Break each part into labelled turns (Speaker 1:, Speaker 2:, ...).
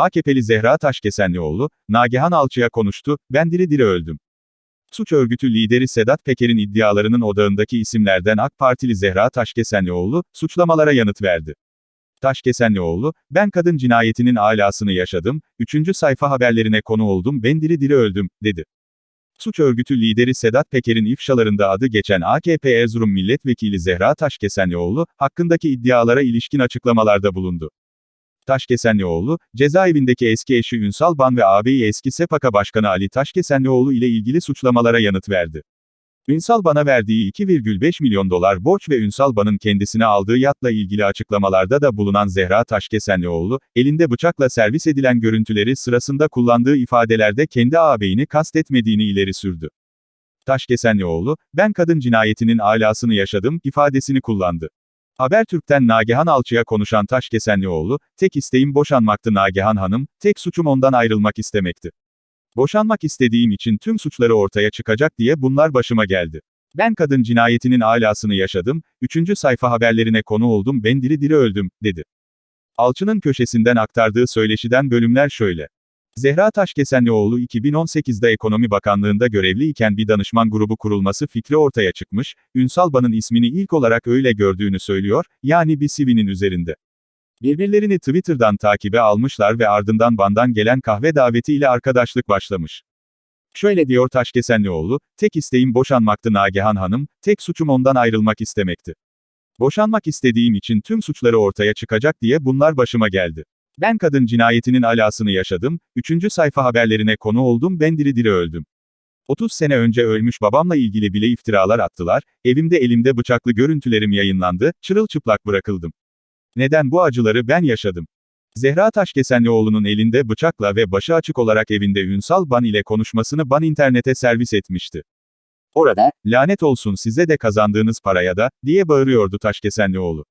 Speaker 1: AKP'li Zehra Taşkesenlioğlu, Nagihan Alçı'ya konuştu, ben diri diri öldüm. Suç örgütü lideri Sedat Peker'in iddialarının odağındaki isimlerden AK Partili Zehra Taşkesenlioğlu, suçlamalara yanıt verdi. Taşkesenlioğlu, ben kadın cinayetinin alasını yaşadım, üçüncü sayfa haberlerine konu oldum ben diri diri öldüm, dedi. Suç örgütü lideri Sedat Peker'in ifşalarında adı geçen AKP Erzurum Milletvekili Zehra Taşkesenlioğlu, hakkındaki iddialara ilişkin açıklamalarda bulundu. Taşkesenlioğlu, cezaevindeki eski eşi Ünsal Ban ve ağabeyi eski SEPAKA Başkanı Ali Taşkesenlioğlu ile ilgili suçlamalara yanıt verdi. Ünsal Ban'a verdiği 2,5 milyon dolar borç ve Ünsal Ban'ın kendisine aldığı yatla ilgili açıklamalarda da bulunan Zehra Taşkesenlioğlu, elinde bıçakla servis edilen görüntüleri sırasında kullandığı ifadelerde kendi ağabeyini kastetmediğini ileri sürdü. Taşkesenlioğlu, ben kadın cinayetinin alasını yaşadım, ifadesini kullandı. Habertürk'ten Nagihan Alçı'ya konuşan Taşkesenlioğlu, tek isteğim boşanmaktı Nagihan Hanım, tek suçum ondan ayrılmak istemekti. Boşanmak istediğim için tüm suçları ortaya çıkacak diye bunlar başıma geldi. Ben kadın cinayetinin alasını yaşadım, üçüncü sayfa haberlerine konu oldum ben diri diri öldüm, dedi. Alçı'nın köşesinden aktardığı söyleşiden bölümler şöyle. Zehra Taşkesenlioğlu 2018'de Ekonomi Bakanlığında görevliyken bir danışman grubu kurulması fikri ortaya çıkmış, Ünsal Ban'ın ismini ilk olarak öyle gördüğünü söylüyor, yani bir CV'nin üzerinde. Birbirlerini Twitter'dan takibe almışlar ve ardından Ban'dan gelen kahve davetiyle arkadaşlık başlamış. Şöyle diyor Taşkesenlioğlu, tek isteğim boşanmaktı Nagihan Hanım, tek suçum ondan ayrılmak istemekti. Boşanmak istediğim için tüm suçları ortaya çıkacak diye bunlar başıma geldi. Ben kadın cinayetinin alasını yaşadım, üçüncü sayfa haberlerine konu oldum ben diri diri öldüm. 30 sene önce ölmüş babamla ilgili bile iftiralar attılar, evimde elimde bıçaklı görüntülerim yayınlandı, çırılçıplak bırakıldım. Neden bu acıları ben yaşadım? Zehra Taşkesenlioğlu'nun elinde bıçakla ve başı açık olarak evinde Ünsal Ban ile konuşmasını Ban internete servis etmişti. Orada, lanet olsun size de kazandığınız paraya da, diye bağırıyordu Taşkesenlioğlu.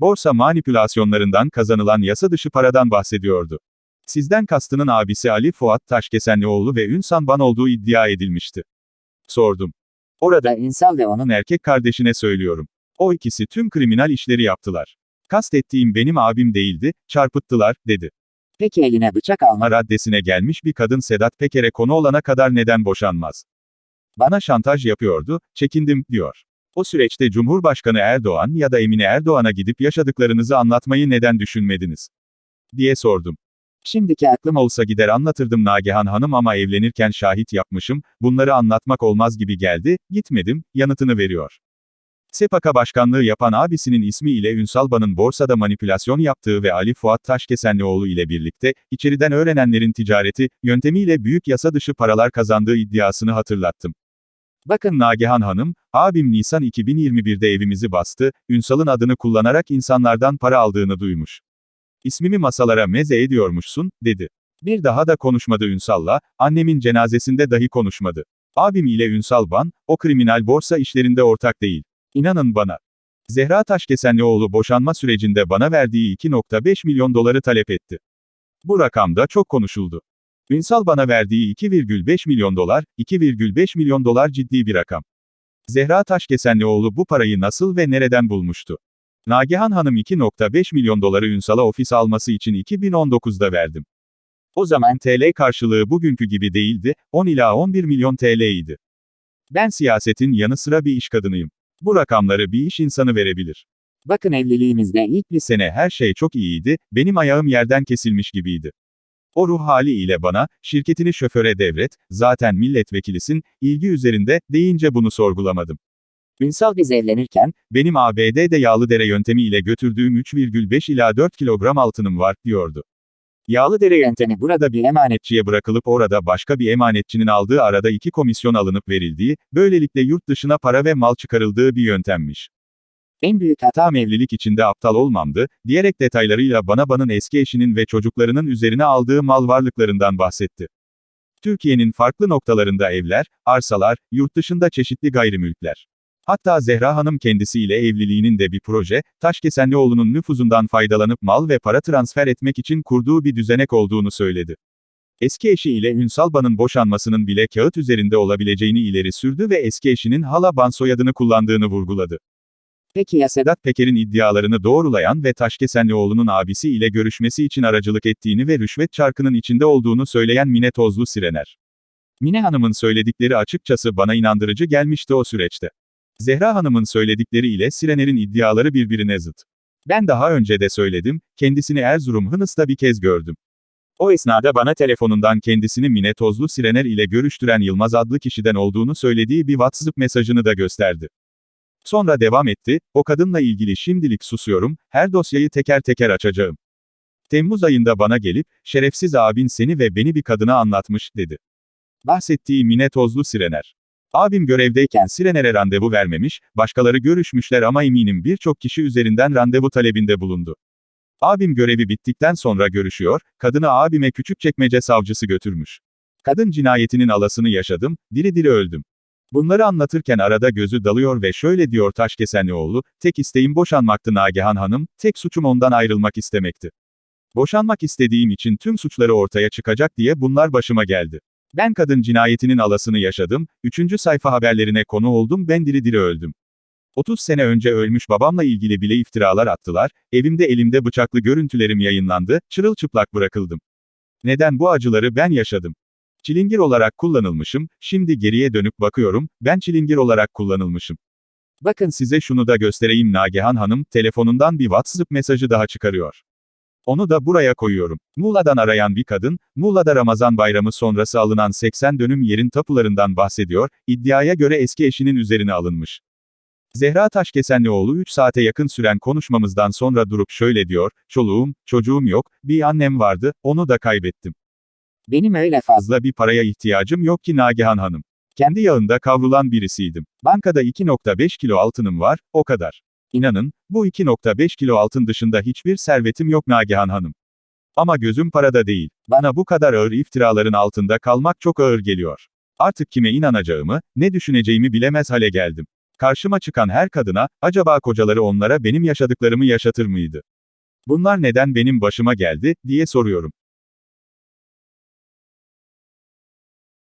Speaker 1: Borsa manipülasyonlarından kazanılan yasa dışı paradan bahsediyordu. Sizden kastının abisi Ali Fuat Taşkesenlioğlu ve Ünsan Ban olduğu iddia edilmişti. Sordum. Orada Ünsal ve onun erkek kardeşine söylüyorum. O ikisi tüm kriminal işleri yaptılar. Kastettiğim benim abim değildi, çarpıttılar, dedi. Peki eline bıçak alma raddesine gelmiş bir kadın Sedat Peker'e konu olana kadar neden boşanmaz? Bana şantaj yapıyordu, çekindim, diyor. O süreçte Cumhurbaşkanı Erdoğan ya da Emine Erdoğan'a gidip yaşadıklarınızı anlatmayı neden düşünmediniz? diye sordum. Şimdiki aklım olsa gider anlatırdım Nagihan Hanım ama evlenirken şahit yapmışım, bunları anlatmak olmaz gibi geldi, gitmedim, yanıtını veriyor. SEPAK'a başkanlığı yapan abisinin ismi ile Ünsal Ban'ın borsada manipülasyon yaptığı ve Ali Fuat Taşkesenlioğlu ile birlikte, içeriden öğrenenlerin ticareti, yöntemiyle büyük yasa dışı paralar kazandığı iddiasını hatırlattım. Bakın Nagihan Hanım, abim Nisan 2021'de evimizi bastı, Ünsal'ın adını kullanarak insanlardan para aldığını duymuş. İsmimi masalara meze ediyormuşsun, dedi. Bir daha da konuşmadı Ünsal'la, annemin cenazesinde dahi konuşmadı. Abim ile Ünsal Ban, o kriminal borsa işlerinde ortak değil. İnanın bana. Zehra Taşkesenlioğlu boşanma sürecinde bana verdiği 2.5 milyon doları talep etti. Bu rakam da çok konuşuldu. Ünsal bana verdiği 2,5 milyon dolar, 2,5 milyon dolar ciddi bir rakam. Zehra Taşkesenlioğlu bu parayı nasıl ve nereden bulmuştu? Nagihan Hanım 2.5 milyon doları Ünsal'a ofis alması için 2019'da verdim. O zaman TL karşılığı bugünkü gibi değildi, 10 ila 11 milyon TL idi. Ben siyasetin yanı sıra bir iş kadınıyım. Bu rakamları bir iş insanı verebilir. Bakın evliliğimizde ilk bir sene her şey çok iyiydi, benim ayağım yerden kesilmiş gibiydi. O ruh haliyle bana, şirketini şoföre devret, zaten milletvekilisin, ilgi üzerinde, deyince bunu sorgulamadım. Ünsal biz evlenirken, benim ABD'de Yağlıdere yöntemiyle götürdüğüm 3,5 ila 4 kilogram altınım var, diyordu. Yağlıdere yöntemi burada bir emanetçiye bırakılıp orada başka bir emanetçinin aldığı arada iki komisyon alınıp verildiği, böylelikle yurt dışına para ve mal çıkarıldığı bir yöntemmiş. En büyük hatam evlilik içinde aptal olmamdı, diyerek detaylarıyla bana banın eski eşinin ve çocuklarının üzerine aldığı mal varlıklarından bahsetti. Türkiye'nin farklı noktalarında evler, arsalar, yurt dışında çeşitli gayrimülkler. Hatta Zehra Hanım kendisiyle evliliğinin de bir proje, Taşkesenlioğlu'nun nüfuzundan faydalanıp mal ve para transfer etmek için kurduğu bir düzenek olduğunu söyledi. Eski eşi ile Ünsal Ban'ın boşanmasının bile kağıt üzerinde olabileceğini ileri sürdü ve eski eşinin hala Ban soyadını kullandığını vurguladı.
Speaker 2: Peki ya Sedat?
Speaker 1: Peker'in iddialarını doğrulayan ve Taşkesenlioğlu'nun abisi ile görüşmesi için aracılık ettiğini ve rüşvet çarkının içinde olduğunu söyleyen Mine Tozlu Sirener. Mine Hanım'ın söyledikleri açıkçası bana inandırıcı gelmişti o süreçte. Zehra Hanım'ın söyledikleri ile Sirener'in iddiaları birbirine zıt. Ben daha önce de söyledim, kendisini Erzurum Hınıs'ta bir kez gördüm. O esnada bana telefonundan kendisini Mine Tozlu Sirener ile görüştüren Yılmaz adlı kişiden olduğunu söylediği bir WhatsApp mesajını da gösterdi. Sonra devam etti, o kadınla ilgili şimdilik susuyorum, her dosyayı teker teker açacağım. Temmuz ayında bana gelip, şerefsiz abin seni ve beni bir kadına anlatmış, dedi. Bahsettiği Mine Tozlu Sirener. Abim görevdeyken Sirener'e randevu vermemiş, başkaları görüşmüşler ama eminim birçok kişi üzerinden randevu talebinde bulundu. Abim görevi bittikten sonra görüşüyor, kadını abime Küçükçekmece savcısı götürmüş. Kadın cinayetinin alasını yaşadım, diri diri öldüm. Bunları anlatırken arada gözü dalıyor ve şöyle diyor Taşkesenlioğlu, tek isteğim boşanmaktı Nagihan Hanım, tek suçum ondan ayrılmak istemekti. Boşanmak istediğim için tüm suçları ortaya çıkacak diye bunlar başıma geldi. Ben kadın cinayetinin alasını yaşadım, üçüncü sayfa haberlerine konu oldum ben diri diri öldüm. 30 sene önce ölmüş babamla ilgili bile iftiralar attılar, evimde elimde bıçaklı görüntülerim yayınlandı, çırılçıplak bırakıldım. Neden bu acıları ben yaşadım? Çilingir olarak kullanılmışım, şimdi geriye dönüp bakıyorum, ben çilingir olarak kullanılmışım. Bakın size şunu da göstereyim Nagihan Hanım, telefonundan bir WhatsApp mesajı daha çıkarıyor. Onu da buraya koyuyorum. Muğla'dan arayan bir kadın, Muğla'da Ramazan bayramı sonrası alınan 80 dönüm yerin tapularından bahsediyor, iddiaya göre eski eşinin üzerine alınmış. Zehra Taşkesenlioğlu 3 saate yakın süren konuşmamızdan sonra durup şöyle diyor, çoluğum, çocuğum yok, bir annem vardı, onu da kaybettim.
Speaker 2: Benim öyle
Speaker 1: fazla. Bir paraya ihtiyacım yok ki Nagihan Hanım. Kendi yağında kavrulan birisiydim. Bankada 2.5 kilo altınım var, o kadar. İnanın, bu 2.5 kilo altın dışında hiçbir servetim yok Nagihan Hanım. Ama gözüm parada değil. Bana bu kadar ağır iftiraların altında kalmak çok ağır geliyor. Artık kime inanacağımı, ne düşüneceğimi bilemez hale geldim. Karşıma çıkan her kadına, acaba kocaları onlara benim yaşadıklarımı yaşatır mıydı? Bunlar neden benim başıma geldi, diye soruyorum.